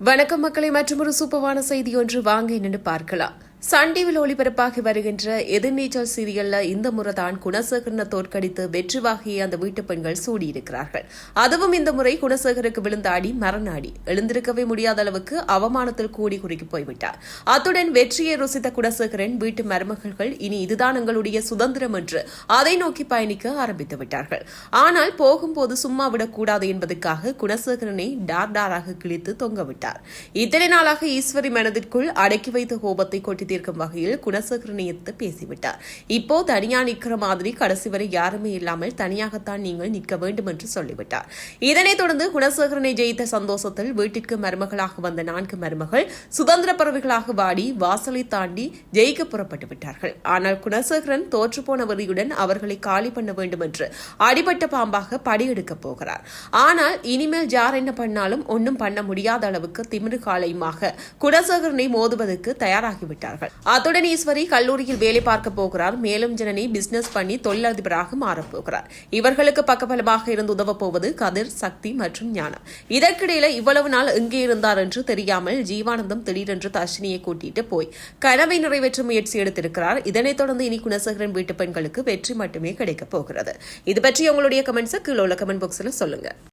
வணக்கம் மக்களை மற்றொரு சூப்பர்வான செய்தி ஒன்று வாங்க என்னென்னு பார்க்கலாம். சன் டிவியில் ஒளிபரப்பாகி வருகின்ற எதிர்நீச்சல் சீரியல்ல இந்த முறை தான் குணசேகரனை தோற்கடித்து வெற்றி வாகிய அந்த வீட்டு பெண்கள் சூடியிருக்கிறார்கள். அதுவும் இந்த முறை குணசேகருக்கு விழுந்த அடி மரணாடி எழுந்திருக்கவே முடியாத அளவுக்கு அவமானத்தில் கூடி குறுக்கி போய்விட்டார். அத்துடன் வெற்றியை ருசித்த குணசேகரன் வீட்டு மருமகள்கள் இனி இதுதான் எங்களுடைய சுதந்திரம் என்று அதை நோக்கி பயணிக்க ஆரம்பித்து விட்டார்கள். ஆனால் போகும்போது சும்மா விடக்கூடாது என்பதற்காக குணசேகரனை டார் டாராக கிழித்து தொங்கவிட்டார் இத்தனை நாளாக ஈஸ்வரி மனதிற்குள் அடக்கி வைத்த கோபத்தை கொட்டி தீர்க்கும் வகையில் குணசேகரனையத்து பேசிவிட்டார். இப்போ தனியா நிற்கிற மாதிரி கடைசி வரை யாருமே இல்லாமல் தனியாகத்தான் நீங்கள் நிற்க வேண்டும் என்று சொல்லிவிட்டார். இதனைத் தொடர்ந்து குணசேகரனை ஜெயித்த சந்தோஷத்தில் வீட்டிற்கு மருமகளாக வந்த நான்கு மருமகள் சுதந்திர பறவைகளாக வாடி வாசலை தாண்டி ஜெயிக்க புறப்பட்டு விட்டார்கள். ஆனால் குணசேகரன் தோற்றுப்போன வரியுடன் அவர்களை காலி பண்ண வேண்டும் என்று அடிபட்ட பாம்பாக படியெடுக்கப் போகிறார். ஆனால் இனிமேல் யார் என்ன பண்ணாலும் ஒன்றும் பண்ண முடியாத அளவுக்கு திமிரு காலையுமாக குணசேகரனை மோதுவதற்கு தயாராகிவிட்டார்கள் அத்துடன் ஈஸ்வரி கல்லூரியில் வேலை பார்க்க போகிறார். மேலும் ஜனனி பிசினஸ் பண்ணி தொழிலதிபராக மாறப்போகிறார் இவர்களுக்கு பக்கபலமாக இருந்து உதவப் போவது கதிர் சக்தி மற்றும் ஞானம். இதற்கிடையில இவ்வளவு நாள் எங்கே இருந்தார் என்று தெரியாமல் ஜீவானந்தம் திடீரென்று தர்ஷினியை கூட்டிட்டு போய் கனவை நிறைவேற்ற முயற்சி எடுத்திருக்கிறார். இதனைத் தொடர்ந்து இனி குணசேகரன் வீட்டு பெண்களுக்கு வெற்றி மட்டுமே கிடைக்கப் போகிறது. இது பற்றி உங்களுடைய கமெண்ட்ஸை கீழே உள்ள கமெண்ட் பாக்ஸில் சொல்லுங்க.